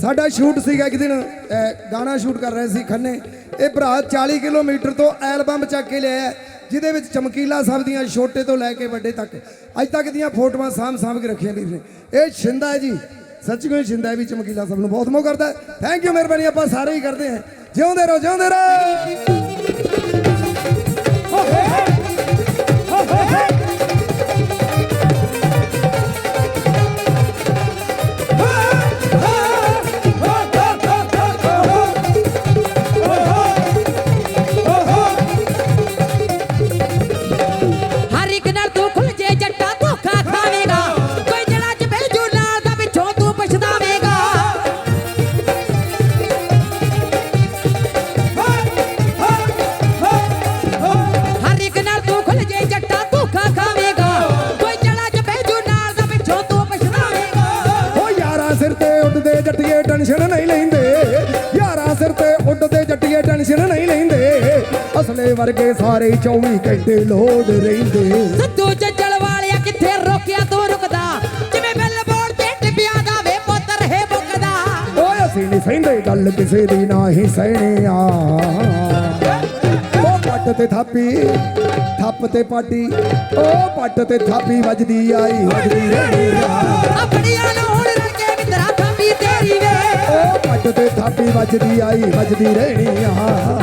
ਸਾਡਾ ਸ਼ੂਟ ਸੀਗਾ ਇੱਕ ਦਿਨ ਗਾਣਾ ਸ਼ੂਟ ਕਰ ਰਹੇ ਸੀ ਖੰਨੇ। ਇਹ ਭਰਾ 40 ਕਿਲੋਮੀਟਰ ਤੋਂ ਐਲਬਮ ਚੱਕ ਕੇ ਲਿਆਇਆ ਜਿਹਦੇ ਵਿੱਚ ਚਮਕੀਲਾ ਸਾਹਿਬ ਦੀਆਂ ਛੋਟੇ ਤੋਂ ਲੈ ਕੇ ਵੱਡੇ ਤੱਕ। ਅੱਜ ਤੱਕ ਦੀਆਂ ਫੋਟੋਆਂ ਸਾਂਭ ਸਾਂਭ ਕੇ ਰੱਖੀਆਂ ਵੀਰ ਨੇ। ਇਹ ਛਿੰਦਾ ਹੈ ਜੀ। ਸੱਚੀ ਛਿੰਦਾ ਹੈ ਵੀ ਚਮਕੀਲਾ ਸਾਹਿਬ ਨੂੰ ਬਹੁਤ ਮੋਹ ਕਰਦਾ ਥੈਂਕ ਯੂ ਮਿਹਰਬਾਨੀ, ਆਪਾਂ ਸਾਰੇ ਹੀ ਕਰਦੇ ਹਾਂ। ਜਿਉਂਦੇ ਰਹੋ ਜਿਉਂਦੇ ਰਹੋ। ਟੈਨਸ਼ਨ ਨਹੀਂ ਲੈਂਦੇ। ਯਾਰਾ ਸਿਰ ਤੇ ਉੱਡਦੇ ਜੱਟੀਏ ਟੈਨਸ਼ਨ ਨਹੀਂ ਲੈਂਦੇ। ਅਸਲੇ ਵਰਗੇ ਸਾਰੇ 24 ਘੰਟੇ ਲੋੜ ਰਹਿੰਦੇ। ਸੱਤੂ ਜੱਜਲ ਵਾਲਿਆ ਕਿੱਥੇ ਰੋਕਿਆ ਤੂੰ ਰੁਕਦਾ? ਜਿਵੇਂ ਬੈਲ ਬੋਲ ਤੇ ਟਿੱਬਿਆਂ ਦਾ ਵੇ ਪੁੱਤ ਰਹੇ ਮੁੱਕਦਾ। ਓਏ ਅਸੀਂ ਨਹੀਂ ਸਹਿੰਦੇ ਗੱਲ ਕਿਸੇ ਦੀ ਨਾ ਹੀ ਸਹਿਣੇ ਆ ਓ ਪੱਟ ਤੇ ਥਾਪੀ ਥੱਪ ਤੇ ਪਾਟੀ ਓ ਪੱਟ ਤੇ ਥਾਪੀ ਵੱਜਦੀ ਆਈ ਵੱਜਦੀ ਰਹਿਣੀ ਆ। ਤੇ ਥਾਪੀ ਵੱਜਦੀ ਆਈ ਵੱਜਦੀ ਰਹਿਣੀ ਆ।